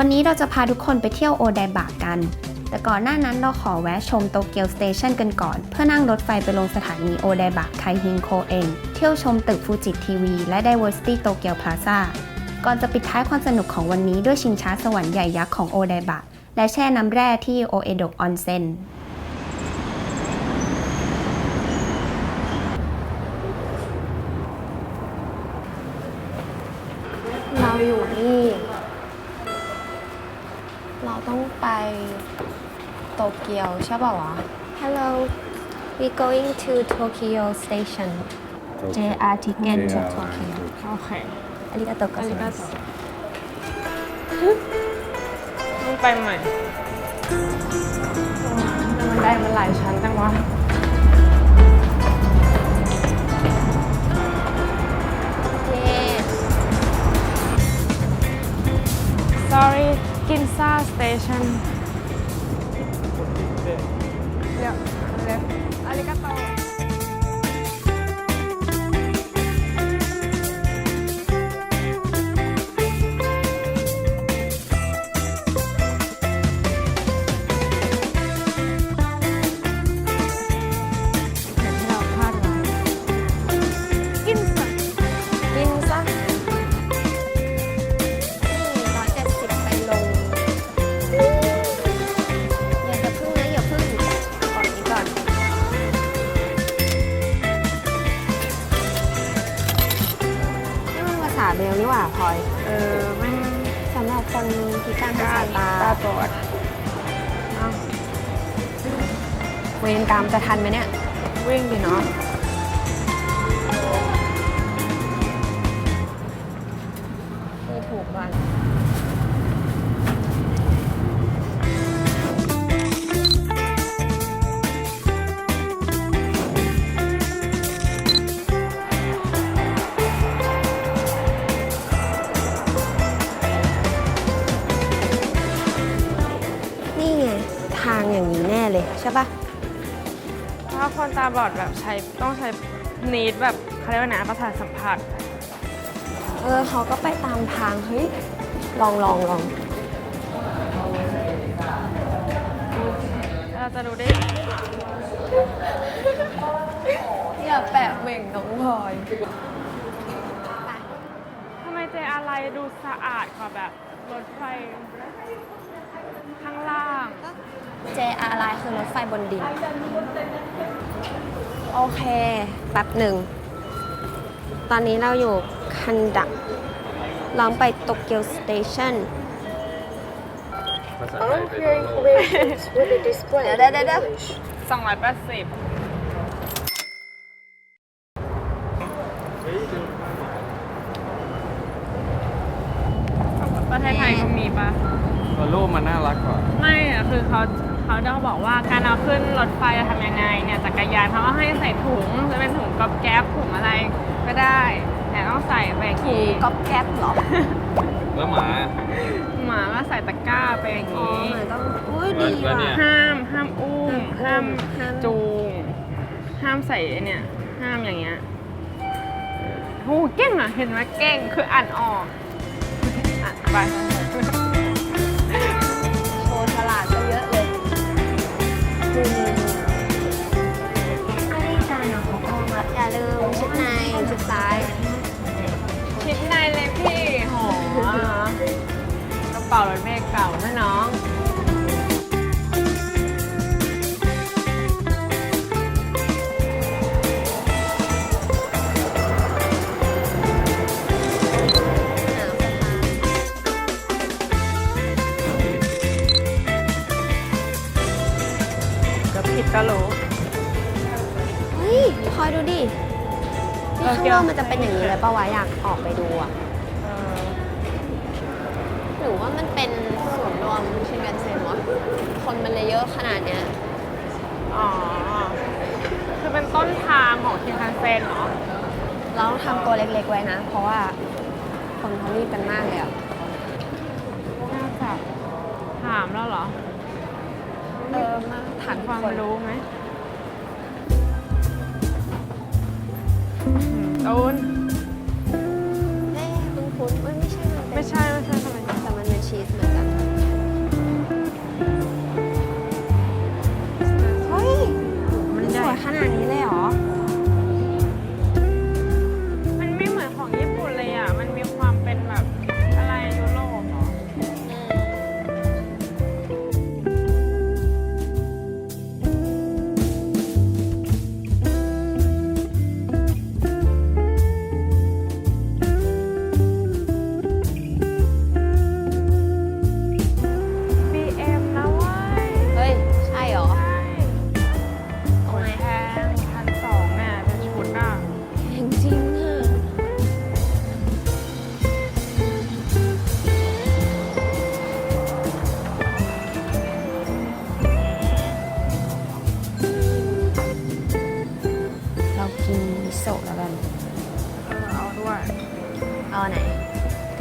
วันนี้เราจะพาทุกคนไปเที่ยวโอไดบะกัน แต่ก่อนหน้านั้นเราขอแวะชมโตเกียวสเตชันกันก่อน เพื่อนั่งรถไฟไปลงสถานีโอไดบะไคฮิงโคเองเที่ยวชมตึกฟูจิทีวีและ Diversity Tokyo Plaza ก่อนจะปิดท้ายความสนุกของวันนี้ด้วยชิงช้าสวรรค์ใหญ่ยักษ์ของโอไดบะ และแช่น้ำแร่ที่โอเอโดะออนเซ็นเราอยู่นี่ ต้องไปโตเกียวใช่ป่าวะ Hello we going to Tokyo Station JR ticket to Tokyo โอเค ありがとうございます ต้องไปใหม่มันได้มันหลายชั้นจังวะ station าษาเบลนี่หว่าพลอยเออไม่สำหรับคนพิการทางสายตาตาบอดเอ้าเวรกรรมจะทันไหมเนี่ย วิ่งดิเนาะ เลยใช่ปะถ้าคนตาบอดแบบใช้ต้องใช้นีดแบบเขาเรียกว่านะประสาทสัมผัส เออเขาก็ไปตามทางเฮ้ยลองลองลองเราจะดูได้อย่าแปะเหม่งน้องพลอยทำไมเจอะไรดูสะอาดกว่าแบบรถไฟข้างล่าง JR Line คือรถไฟบนดิน โอเค แป๊บหนึ่ง ตอนนี้เราอยู่คันดักลองไปโตเกียวสเตชัน All hearing radios will be displayed Da, da, da, in da. English. 280ประเทศไทยก็มีปะตัวรูปมันน่ารักกว่า ไม่อะคือเขา เขาจะบอกว่าการเอาขึ้นรถไฟจะทำยังไงเนี่ยจักรยานเขาก็ให้ใส่ถุงจะเป็นถุงก๊อบแก๊บถุงอะไรก็ได้ แต่ต้องใส่ไปถูกี่ก๊อบแก๊บเหรอแล้วหมา หมาก็ใส่ตะกร้าไปอย่างอ๋อนี้ เหมือนต้องอุ้ยดีแล้วว่ะเนี่ยห้ามห้ามอุ้มห้าห้ามมห้ามจูง ห้ามใส่ไอ้เนี่ยห้ามอย่างเงี้ยโอ้โหเก่งอะเห็นไหมเก่งคืออ่านออกอะไป อไม่ได้การของเขาอย่าลืมชุดในชุดซ้ายคิดในเลยพี่โหกระเป๋ารถเมล์เก่านะน้อง ข้างเกี่นยวอกมันจะเป็นอย่างนี้เลยปะวะอยากออกไปดูอะเออหรือว่ามันเป็นศูนย์รวมชินกันเซ็นวะคนมันเลยเยอะขนาดเนี้ยอ๋อ คือเป็นต้นทางของชินคันเซ็นเหรอ เราต้องทำตัวเล็กๆไว้นะ เพราะว่าคนเขารีบกันมากเลยอะน่าจะถามแล้วเหรอ เออมาถามความคนรู้ไหม ตูนเอ๊ะคุณคุณเอ้ยไม่ใช่มันเป็นไม่ใช่ไม่ใช่ทำไม แต่มันเป็นชีสเหมือนกัน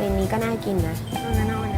นนี้ก็น่ากินนะเอางั้นเอาอัน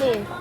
ต